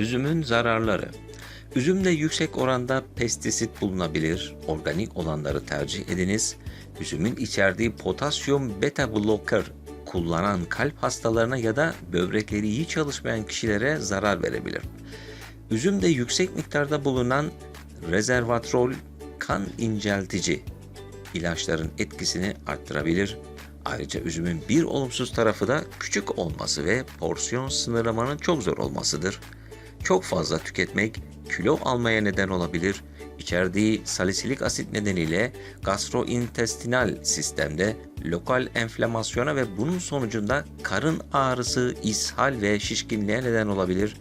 Üzümün zararları. Üzümde yüksek oranda pestisit bulunabilir. Organik olanları tercih ediniz. Üzümün içerdiği potasyum beta blocker kullanan kalp hastalarına ya da böbrekleri iyi çalışmayan kişilere zarar verebilir. Üzümde yüksek miktarda bulunan rezervatrol kan inceltici ilaçların etkisini arttırabilir. Ayrıca üzümün bir olumsuz tarafı da küçük olması ve porsiyon sınırlamanın çok zor olmasıdır. Çok fazla tüketmek kilo almaya neden olabilir. İçerdiği salisilik asit nedeniyle gastrointestinal sistemde lokal enflamasyona ve bunun sonucunda karın ağrısı, ishal ve şişkinliğe neden olabilir.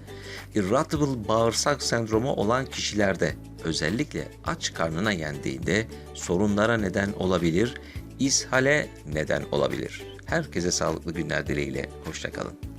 Irritable bağırsak sendromu olan kişilerde özellikle aç karnına yendiğinde sorunlara neden olabilir, ishale neden olabilir. Herkese sağlıklı günler dileğiyle. Hoşçakalın.